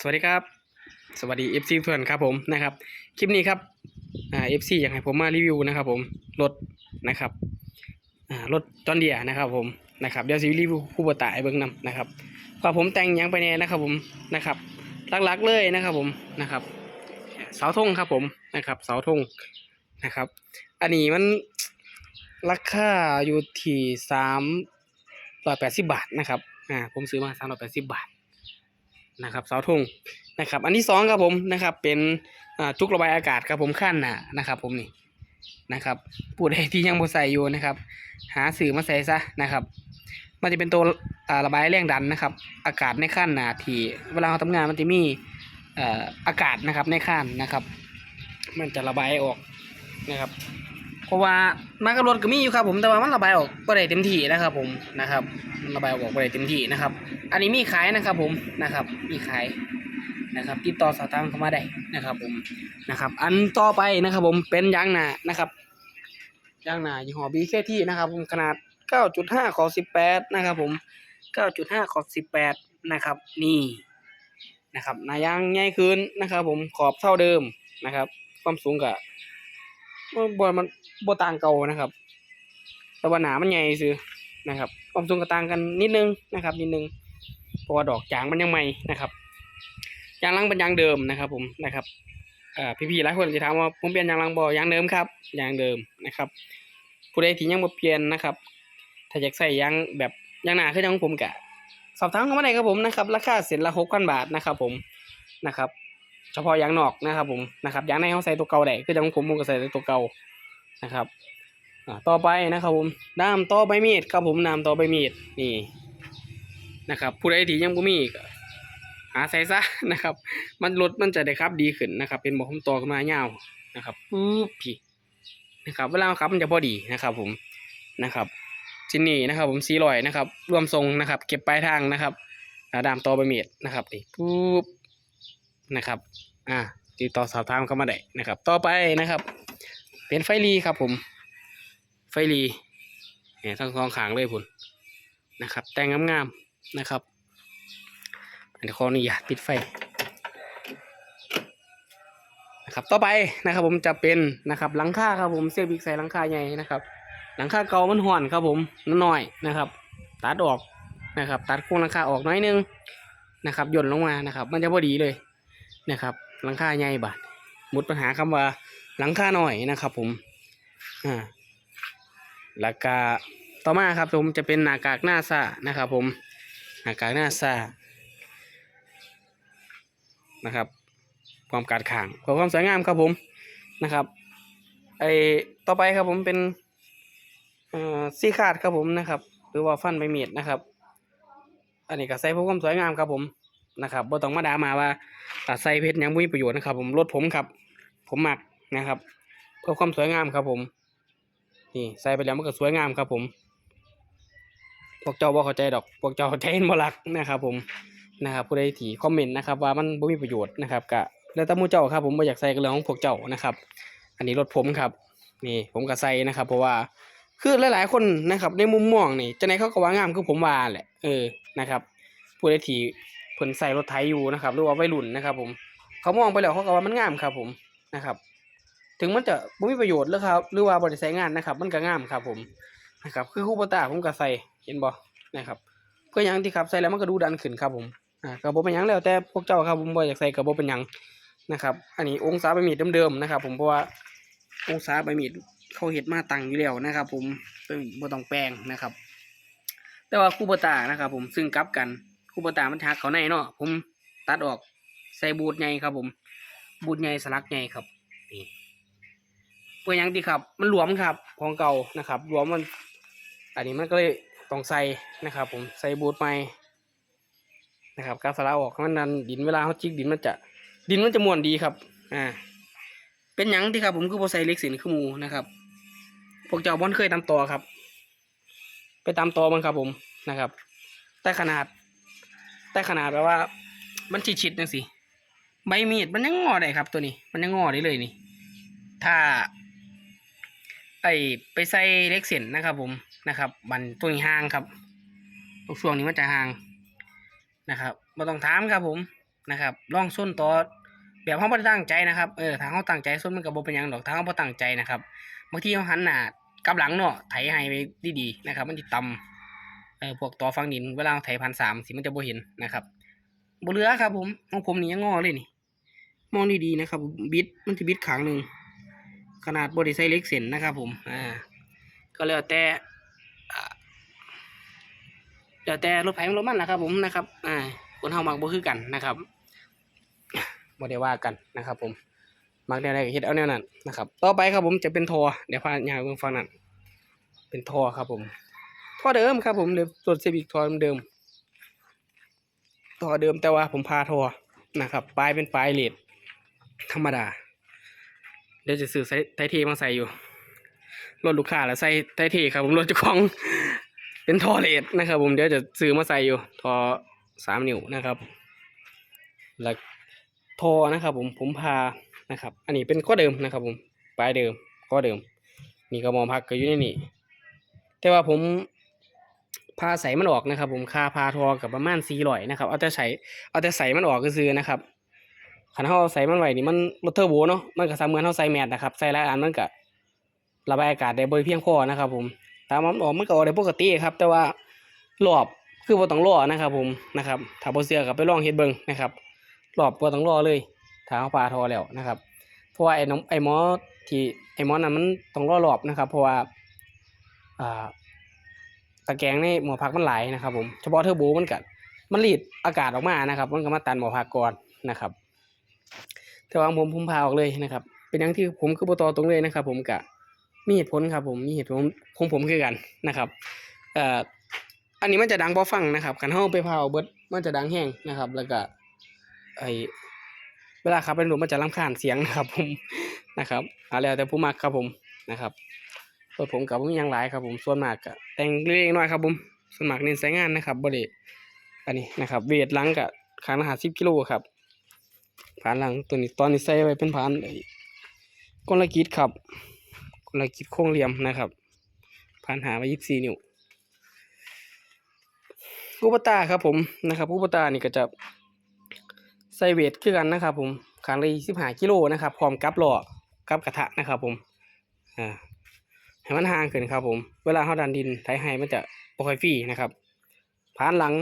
สวัสดีครับ สวัสดี FC เพื่อนครับผมนะครับ คลิปนี้ครับอ่า FC อยากให้ผมมารีวิวนะครับผมรถนะครับอ่ารถจอนเดียนะครับผมนะครับเดี๋ยวสิรีวิวคู่บตายเบิ้งนำนะครับว่าผมแต่งยังไปแน่นะครับผมนะครับหลักๆเลยนะครับผมนะครับเสาธงครับผมนะครับเสาธงนะครับ อันนี้มันราคาอยู่ที่สามร้อยแปดสิบบาทนะครับอ่าผมซื้อมาสามร้อยแปดสิบบาท นะครับเสาธงนะครับ อันที่สองครับผมนะครับ เป็นจุกระบายอากาศครับผมขั้นหนานะครับ ผมนี่นะครับผู้ใดที่ยังบ่ใส่อยู่นะครับ หาสื่อมาใส่ซะนะครับ มันจะเป็นตัวระบายแรงดันนะครับ อากาศในขั้นหนาที่เวลาเราทำงานมันจะมีอากาศนะครับในขั้นนะครับ มันจะระบายออกนะครับ เพราะว่ามันก็รถก็มีอยู่ครับผมแต่ว่ามันระบายออกก็ได้เต็มที่นะครับ ผมนะครับมันระบายออกก็ได้เต็มที่นะครับ อันนี้มีขายนะครับผมนะครับ มีขายนะครับติดต่อสอบถามเข้ามาได้นะครับ ผมนะครับ อันต่อไปนะครับ ผมเป็นยางหนานะครับยางหนายี่ห้อ BKT นะครับ ผมขนาด 9.5ขอ18 นะครับ ผม 9.5ขอบ18 นะครับ นี่นะครับหนายางใหญ่ขึ้นนะครับ ผมขอบเท่าเดิมนะครับ ความสูงกับบ่มัน บ่ต่างเก่านะครับ แต่ว่าหนามันใหญ่ซื้อนะครับความสูงก็ต่างกันนิดนึงนะครับ นิดนึงเพราะว่าดอกยางมันยังใหม่นะครับยางลังเป็นยางเดิมนะครับผมนะครับพี่ๆหลายคนจะถามว่าผมเปลี่ยนยางลังบ่ยางเดิมครับยางเดิมนะครับ ผู้ใดที่ยังบ่เปลี่ยนนะครับ ถ้าอยากใส่ยางแบบยางหนาคือจังของผมกะสอบถามเข้ามาได้ครับผมนะครับราคาเส้นละหกพันบาทนะครับ ผมนะครับ เฉพาะยางนอกนะครับ ผมนะครับยางในเขาใส่ตัวเก่าได้คือจังของผมผมก็ใส่ตัวเก่า นะครับต่อไปนะครับผมน้ำต่อใบมีดครับผมน้ำต่อใบมีดนี่นะครับผู้ใดที่ยังบ่มีก็หาใส่ซะนะครับ มันรถมันจะได้ขับดีขึ้นนะครับ เป็นบอกผมต่อขึ้นมาเงาวนะครับปุ๊บพี่นะครับเวลาขับมันจะพอดีนะครับ ผมนะครับชิ้นนี้นะครับ ผมสี่ร้อยนะครับรวมทรงนะครับ เก็บปลายทางนะครับดามต่อใบมีดนะครับนี่ปุ๊บนะครับ อ่าติดต่อสอบถามเข้ามาได้นะครับ ต่อไปนะครับ เป็นไฟรีครับผม ไฟรีเนี่ยทั้งสองขางเลยพุ่นนะครับ แต่งงามๆนะครับเดี๋ยวขออนุญาตปิดไฟนะครับต่อไปนะครับ ผมจะเป็นนะครับหลังคาครับผมเสียบิ๊กใส่หลังคาใหญ่นะครับ หลังคาเก่ามันห่อนครับผมน้อยนะครับ ตัดออกนะครับ ตัดโครงหลังคาออกน้อยนึงนะครับหย่นลงมานะครับ มันจะพอดีเลยนะครับหลังคาใหญ่บาด หมดปัญหาคำว่าหลังคาหน่อยนะครับ ผมอ่าแล้วก็ต่อมาครับ ผมจะเป็นหน้ากากหน้าซ่านะครับ ผมหน้ากากหน้าซ่านะครับ ความการข่างเพื่อความสวยงามครับผมนะครับไอต่อไปครับผมเป็นเอ่อซีคาดครับผมนะครับ หรือว่าฟันใบมีดนะครับ อันนี้ก็ใส่เพื่อความสวยงามครับผม นะครับบ่ต้องมาด่ามาว่าตัดใส่เพชรยังบ่มีประโยชน์นะครับ ผมรถผมครับ ผมหมักนะครับ เพื่อความสวยงามครับผม นี่ใส่ไปแล้วมันก็สวยงามครับ ผม พวกเจ้าบ่เข้าใจดอก พวกเจ้าใจเห็นบ่รักนะครับ ผมนะครับผู้ใดที่คอมเมนต์นะครับ ว่ามันบ่มีประโยชน์นะครับก็แล้วแต่มูเจ้าครับ ผมบ่อยากใส่ก็เรื่องของพวกเจ้านะครับ อันนี้รถผมครับ นี่ผมก็ใส่นะครับ เพราะว่าคือหลาย ๆ คนนะครับในมุมมองนี่จังไดเขาก็ว่างามคือผมว่าแหละเออนะครับผู้ใดที่ เพิ่นใส่รถไถอยู่นะครับ หรือว่าวัยรุ่นนะครับ ผม เขามองไปแล้วเขาก็ว่ามันงามครับ ผมนะครับ ถึงมันจะไม่มีประโยชน์หรือครับ หรือว่าบริษัทงานนะครับ มันก็งามครับ ผมนะครับ คือคู่ปตาผมก็ใส่เห็นบ่นะครับ เพื่อยังที่ครับใส่แล้วมันก็ดูดันขึ้นครับ ผมอ่าก็บ่เป็นยังแล้วแต่พวกเจ้าครับ ผมบ่อยากใส่ก็บ่เป็นยังนะครับ อันนี้องศาใบมีดเดิมๆนะครับ ผมเพราะว่าองศาใบมีดเขาเฮ็ดมาตั้งอยู่แล้วนะครับ ผมซึ่งบ่ต้องแปลงนะครับ แต่ว่าคู่ปตานะครับ ผมซึ่งกลับกัน คู่ปตามันหักเขาในเนาะผมตัดออกใส่บูทใหญ่ครับ ผม บูทใหญ่สลักใหญ่ครับนี่เพื่อยังดีครับ มันหลวมครับ ของเก่านะครับหลวมมัน อันนี้มันก็เลยต้องใส่นะครับ ผมใส่บูทใหม่นะครับกาสลาออกมันนันดินเวลาเขาจิกดินมันจะ ดินมันจะมวนดีครับ อ่า เป็นยังที่ครับ ผมคือพอใส่เล็กสินคือหมูนะครับพวกเจ้าบอนเคยตามต่อครับ ไปตามต่อมันครับ ผมนะครับ แต่ขนาด แต่ขนาดแบบว่า มันชิดๆจังสิใบมีดมันยังงอได้ครับ ตัวนี้ มันยังงอได้เลยนี่ ถ้า ไอไปใส่เล็กเส้นนะครับ ผมนะครับ มันตัวนี้ห่างครับตรงช่วงนี้มันจะห่างนะครับม่ต้องถามครับผมนะครับล่องส้นต่อแบบเฮาบ่ได้ตั้งใจนะครับเออถ้าเฮาตั้งใจส้นมันก็บ่เป็นยังดอกถ้าเฮาบ่ตั้งใจนะครับบางทีเฮาหันหน้ากลับหลังเนาะไถให้ไปดีๆนะครับ มันสิต่ำ เออพวกต่อฟังดินเวลาเราไถพันสามสิมันจะบ่เห็นนะครับบ่เหลือครับ ผมของผมนี่ยังงอเลยนี่มองดีๆนะครับบิดมันจะบิดขางหนึ่งขนาดบริไซเล็กเส้นนะครับ ผมอ่าก็แล้วแต่แล้วแต่รถไฟรถมันนะครับ ผมนะครับ อ่าคนเฮามักบ่คือกันนะครับบ่ได้ว่ากันนะครับ ผมมักแนวใดก็เฮ็ดเอาแนวนั้นนะครับ ต่อไปครับผมจะเป็นทอเดี๋ยวพาญาเบิ่งฟังนั้นเป็นทอครับผม ทอเดิมครับผมเดิมรถเซบิกทอเดิมท่อเดิมแต่ว่าผมพาท่อนะครับปลายเป็นปลายเลดธรรมดา เดี๋ยวจะซื้อไซไทเทมาใส่อยู่รถลูกค้าแล้วใส่ไทเทครับผมรถเจ้าของเป็นทอเลสนะครับผมเดี๋ยวจะซื้อมาใส่อยู่ทอสามนิ้วนะครับแล้วทอนะครับ ผมผมพานะครับ อันนี้เป็นข้อเดิมนะครับ ผมปลายเดิมข้อเดิมนี่ก็มองพักก็อยู่ในนี่แต่ว่าผม พาใส่มันออกนะครับ ผมคาพาทอกับประมาณสี่ร้อยนะครับเอาแต่ใส่เอาแต่ใส่มันออกก็ซื้อนะครับคันเฮาใส่มันไหวนี่มันรถเทอร์โบเนาะมันก็เสมือนเฮาใส่แมสนะครับใส่หลายอันมันก็ระบายอากาศได้บ่เพียงพอนะครับผมตามมันออกมันก็ออกได้ปกติครับ แต่ว่ารอบคือบ่ต้องรอนะครับ ผมนะครับถ้าบ่เชื่อก็ไปลองเฮ็ดเบิ่งนะครับรอบบ่ต้องรอเลยถ้าเฮาปาทอแล้วนะครับ เพราะว่าไอ้น้องไอ้หมอที่ไอ้หมอนั้นมันต้องรอรอบนะครับ เพราะว่าอ่า ตะแกรงในหมอพักมันไหลนะครับ ผมเฉพาะเทอร์โบมันก็มันรีดอากาศออกมานะครับ มันก็มาตันหมอพักก่อนนะครับแต่ว่าผมผมพาออกเลยนะครับ เป็นอย่างที่ผมคือปตอตรงเลยนะครับ ผมกะมีเหตุผลครับ ผมมีเหตุผลของผมคือกันนะครับเอ่ออันนี้มันจะดังพอฟังนะครับขันเฮาไปพาออกเบิร์ดมันจะดังแห้งนะครับ แล้วก็ไอเวลาขับไปหนุมันจะรำคาญเสียงนะครับ ผมนะครับเอาแล้วแต่ผู้มักครับผมนะครับ รถผมกับผมยังหลายครับผมส่วนมากก็แต่งเล็กน้อยครับผมส่วนมากเน้นใช้งานนะครับบ่ได้อันนี้นะครับ เวทหลังกับขานาด10กิโลครับผ่านหลังตัวนี้ตอนนี้ใส่ไว้เป็นผ่านไอ้กลกิจครับกลกิจโค้งเหลี่ยมนะครับผ่านหาไว้ยี่สิบสี่นิ้วอุปตาครับผมนะครับอุปตานี่ก็จะใส่เวทคือกันนะครับ ผมขางละสิบห้ากิโลนะครับพร้อมกับหล้อกับกระทะนะครับ ผมอ่า ให้มันห่างขึ้นครับ ผม เวลาเขาดันดินไถให้มันจะบ่ค่อยฟรีนะครับผ่านหลัง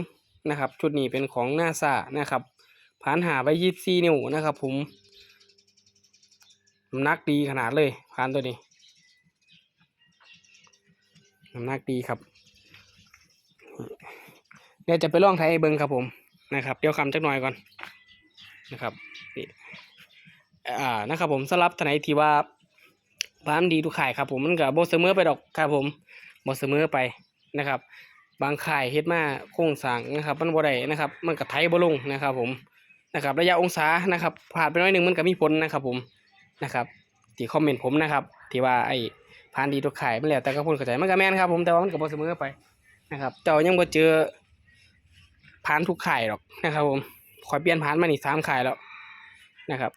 นะครับ ชุดนี้เป็นของหน้าซานะครับผ่านหาไปยี่สี่นิ้วนะครับ ผมน้ำหนักดีขนาดเลยผ่านตัวนี้น้ำหนักดีครับเดี๋ยวจะไปล่องไทยเบิ้งครับผมนะครับ เดี๋ยวคำจักหน่อยก่อนนะครับนี่อ่านะครับผมสำหรับทนายที่ว่า ผ่านดีทุกข่ายครับผมมันก็บ่เสมอไปดอกครับผมบ่เสมอไปนะครับ บางข่ายเฮ็ดมาโครงสางนะครับ มันบ่ได้นะครับ มันก็ไถบ่ลงนะครับ ผมนะครับ ระยะองศานะครับผ่านไปน้อยหนึ่งมันก็มีผลนะครับ ผมนะครับที่คอมเมนต์ผมนะครับ ที่ว่าไอ้ผ่านดีตัวขายมันแล้วแต่ก็พูดเข้าใจมันก็แม่นครับ ผมแต่ว่ามันก็บ่เสมอไปนะครับแต่ว่ายังบ่เจอผ่านทุกข่ายหรอกนะครับ ผมขอยเปลี่ยนผ่านมานี่สามขายแล้วนะครับ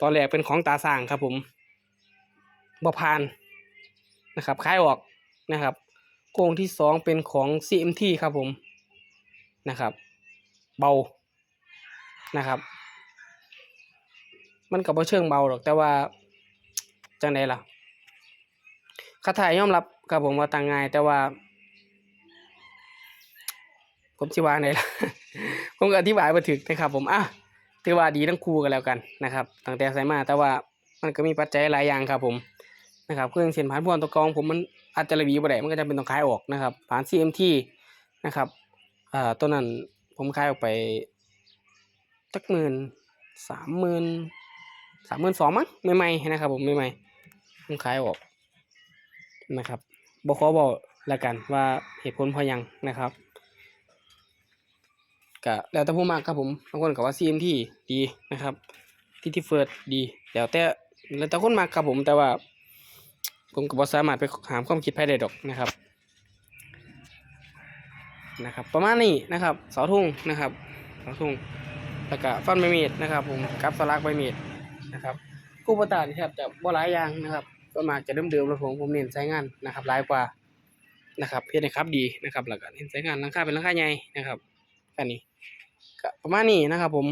ตอนแรกเป็นของตาสร้างครับผม บ่ผ่านนะครับขายออกนะครับโกงที่สองเป็นของ CMT ครับผมนะครับ เบานะครับ มันก็บ่เชิงเบาหรอกแต่ว่าจังไดล่ะคาถายยอมรับครับผมว่าต่างง่ายแต่ว่า ผมสิว่าไงล่ะ ผมก็อธิบายบ่ถึกนะครับผมอะถือว่าดีทั้งคู่กันแล้วกันนะครับตั้งแต่ใส่มาแต่ว่า มันก็มีปัจจัยหลายอย่างครับผมนะครับเครื่องเส้นผ่านพวนตัวกองผมมันอาจจะระบีบ่ได้มันก็จะเป็นต้องคลายออกนะครับ ผ่าน CMT นะครับอ่าตัวนั้นผมคลายออกไปสักหมื่นสามหมื่นสามหมื่นสองมั้งใหม่ๆนะครับผมใหม่ๆผมขายออกนะครับบอกขอบอกแล้วกันว่าเหตุผลพราะหยังนะครับก็แล้วแต่ผู้มากครับผมบางคนก็ว่า CMT ดีนะครับที่ที่เฟิร์สดีแล้วแต่ แล้วแต่คนมากครับผมแต่ว่า ผมก็บ่สามารถไปหามความคิดภายได้ดอกนะครับ นะครับ ประมาณนี้นะครับเสาทุ่งนะครับเสาทุ่งแล้วก็ฟันใบมีดนะครับ ผมกับสลักใบมีดนะครับกู้ประตานี่แทบจะบ่หลายอย่างนะครับก็มาจะเดิมๆแล้วผมผมเน้นใช้งานนะครับหลายกว่านะครับเฮ็ดให้ครับดีนะครับแล้วก็เน้นใช้งานราคาเป็นราคาใหญ่นะครับแค่นี้ก็ประมาณนี้นะครับผม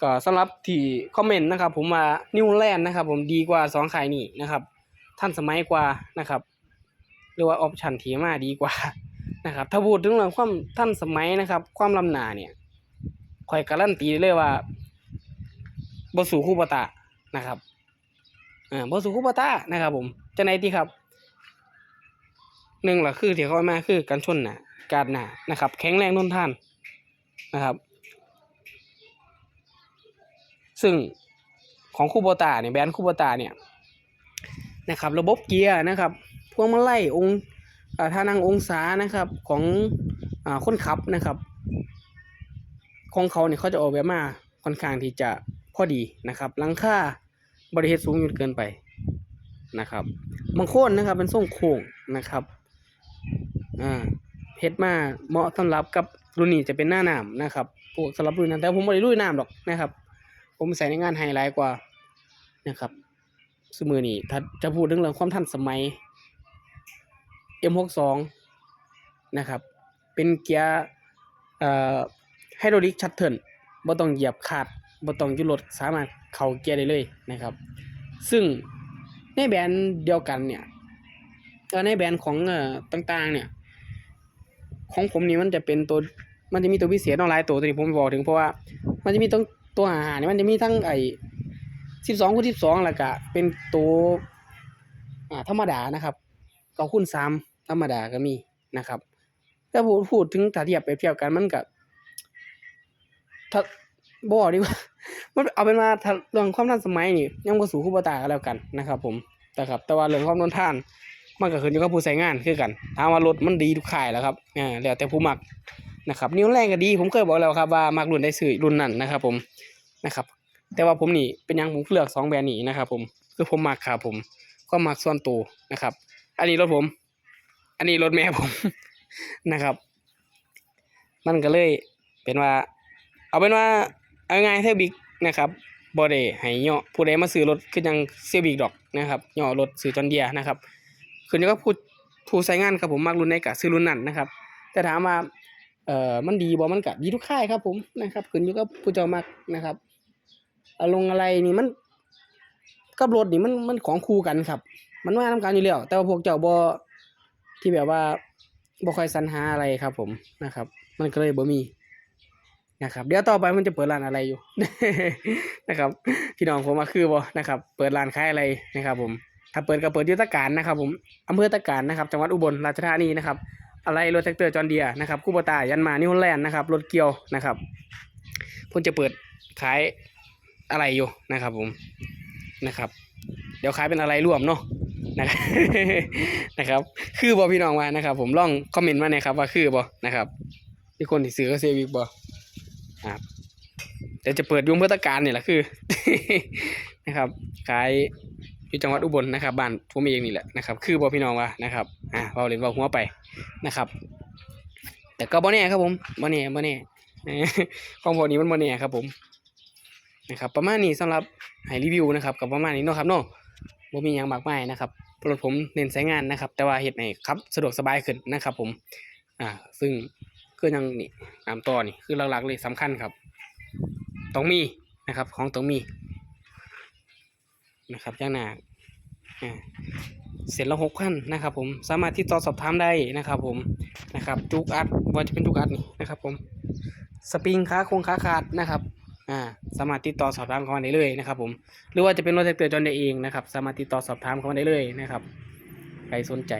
ก็สำหรับที่คอมเมนต์นะครับ ผมว่านิวแลนด์นะครับ ผมดีกว่าสองขายนี่นะครับ ท่านสมัยกว่านะครับ หรือว่าออปชันทีมาดีกว่านะครับ ถ้าพูดถึงเรื่องความท่านสมัยนะครับ ความลำหนาเนี่ยคอยการันตีได้เลยว่าบสูคูปตะนะครับอ่าบสูคูปตะนะครับ ผมจะไหนดีครับหนึ่งหล่ะคือที่เขาเอามาคือการชนหนาการหนานะครับ แข็งแรงทนทานนะครับ ซึ่งของคูโบตาเนี่ยแบรนด์คูโบตาเนี่ยนะครับ ระบบเกียร์นะครับพวงมาลัยองค์อ่าท่านั่งองศานะครับของอคนขับนะครับ ของเขาเนี่ยเขาจะออกแบบมาค่อนข้างที่จะพอดีนะครับหลังคาบริเวณสูงจนเกินไปนะครับบางคนนะครับเป็นทรงโค้งนะครับอ่าเฮ็ดมาเหมาะสำหรับกับรุ่นนี้จะเป็นหน้าหนามนะครับพวกสำหรับรุ่นนั้นแต่ผมไม่ได้รุ่นน้ำหรอกนะครับ ผมใส่ในงานไฮไลท์กว่านะครับสมือนี้ถ้าจะพูดเรื่องเรื่องความทันสมัย M62 นะครับ เป็นเกียร์ไฮดรอลิกชัตเทิลบ่ต้องเหยียบขาดบ่ต้องยุดรถสามารถเข้าเกียร์ได้เลยนะครับ ซึ่งในแบรนด์เดียวกันเนี่ยในแบรนด์ของต่างๆ เนี่ย ของผมนี่มันจะเป็นตัว มันจะมีตัวพิเศษน้องหลายตัวตัวนี้ผมบอกถึงเพราะว่า มันจะมีตั้ง ตัวหาเนี่มันจะมีทั้งไอ้สิบสองคูณสิบสองแล้วก็เป็นตัวอ่าธรรมดานะครับเก้าคูณสามธรรมดาก็มีนะครับถ้าพูดพูดถึงถ้าเทียบไปเปรียบกันมันก็ถ้าบอกดีกว่ามันเอาเป็นว่าเรื่องความทันสมัยนี่ยังบ่สู่คู่บ่ตาก็แล้วกันนะครับ ผมนะครับ แต่ว่าเรื่องความทนทาน มันก็ขึ้นอยู่กับผู้ใช้งานคือกันถามว่ารถมันดีทุกค่ายแล้วครับอ่าแล้วแต่ผู้มัก นะครับนิ้วแรงก็ดี ผมเคยบอกแล้วครับว่ามักรุ่นได้ซื้อรุ่นนั้นนะครับ ผมนะครับ แต่ว่าผมนี่เป็นยังผมเลือกสองแบรนด์นี้นะครับ ผมคือผมมักครับผมก็มักส่วนตัวนะครับ อันนี้รถผม อันนี้รถแม่ผมนะครับ มันก็เลยเป็นว่า เอาเป็นว่าเอาง่ายเทบิ๊กนะครับบอดให้เหาะผู้ใดมาซื้อรถคือยังเซียบิ๊กดอกนะครับเหาะรถซื้อจอนเดียนะครับขึ้นอยู่กับผู้ผู้ใช้งานครับผมมักรุ่นไหนก็ซื้อรุ่นนั้นนะครับ แต่ถามว่า เอ่อมันดีบ่มันก็ดีทุกค่ายครับ ผมนะครับขึ้นอยู่กับผู้เจ้ามักนะครับอารมณ์อะไรนี่มันกับรถนี่มันมันของคู่กันครับ มันว่าทำการอยู่แล้วแต่ว่าพวกเจ้าบ่ที่แบบว่าบ่ค่อยสรรหาอะไรครับ ผมนะครับ มันก็เลยบ่มีนะครับเดี๋ยวต่อไปมันจะเปิดร้านอะไรอยู่นะครับพี่น้องผมมาคือบ่นะครับ เปิดร้านขายอะไรนะครับ ผม ถ้าเปิดก็เปิดยุทธการนะครับ ผมอำเภอตะการนะครับ จังหวัดอุบลราชธานีนะครับ อะไรรถแท็กเตอร์จอนเดียนะครับคูโบตายันมานิวฮอลแลนด์นะครับรถเกียวนะครับเพิ่นจะเปิดขายอะไรอยู่นะครับผมนะครับ เดี๋ยวขายเป็นอะไรร่วมเนาะนะครับนะครับ คือบ่พี่น้องว่านะครับ ผมลองคอมเมนต์มาหน่อยครับว่าคือบ่นะครับที่คนที่ซื้อก็เซวิกบ่ครับเดี๋ยวจะเปิดยุงเพื่อตการเนี่ยแหละคือนะครับขาย อยู่จังหวัดอุบลนะครับบ้านผมเองนี่แหละนะครับ คือบ่พี่น้องว่านะครับอ่าเว้าเล่นเว้าหัวไปนะครับ แต่ก็บ่แน่ครับผมบ่แน่บ่แน่ของพวกนี้มันบ่แน่ครับผมนะครับประมาณนี้สำหรับให้รีวิวนะครับกับประมาณนี้เนาะครับเนาะบ่มีหยังมากมายนะครับรถผมเน้นใช้งานนะครับ แต่ว่าเฮ็ดให้ขับสะดวกสบายขึ้นนะครับผมอ่าซึ่งคือยังนี่ตามต่อนี่คือหลักๆเลยสำคัญครับต้องมีนะครับ ของต้องมี นะครับย่างหนาเสร็จและหกพันนะครับ ผมสามารถที่ต่อสอบถามได้นะครับ ผมนะครับจุกอัดว่าจะเป็นจุกอัดนี่นะครับ ผมสปริงขาคงขาขาดนะครับอ่าสามารถติดต่อสอบถามเข้ามาได้เลยนะครับ ผมหรือว่าจะเป็นรถแท็กเตอร์จอนได้เองนะครับสามารถติดต่อสอบถามเข้ามาได้เลยนะครับใครสนใจ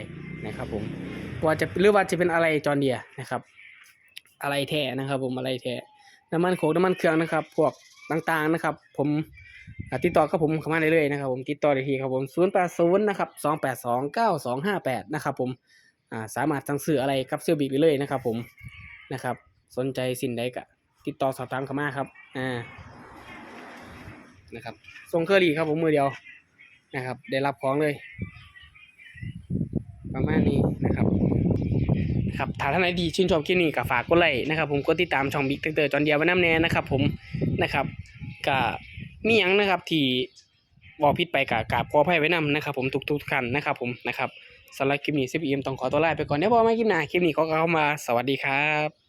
นะครับ ผมว่าจะหรือว่าจะเป็นอะไรจอนเดียนะครับ อะไรแท้นะครับ ผมอะไรแท้น้ำมันโขกน้ำมันเครื่องนะครับ พวกต่างๆนะครับ ผม ติดต่อกับผมเข้ามาได้เลยนะครับผมติดต่อได้ที่ครับผม0 8 0นะครับ2 8 2 9 2 5 8นะครับผมอ่าสามารถสั่งซื้ออะไรกับเซลบิกได้เลยนะครับผมนะครับ สนใจสินใดก็ติดต่อสอบถามเข้ามาครับอ่านะครับส่งเคอรี่ครับผมมือเดียวนะครับ ได้รับของเลย ประมาณนี้นะครับครับถ้าท่านใดดีชื่นชอบคลิปนี้ก็ฝากกดไลค์นะครับ ผมกดติดตามช่องบิ๊กเตอร์จอนเดียวไว้น้ำแน่นะครับ ผมนะครับก็ มีหยังนะครับที่บอกผิดไปกับกราบขออภัยไว้นำนะครับผมทุกๆท่านนะครับผมนะครับสำหรับคลิปนี้ซิบีเอ็มต้องขอตัวลาไปก่อนเดี๋ยวพอมาคลิปหน้าคลิปนี้ก็เข้ามาสวัสดีครับ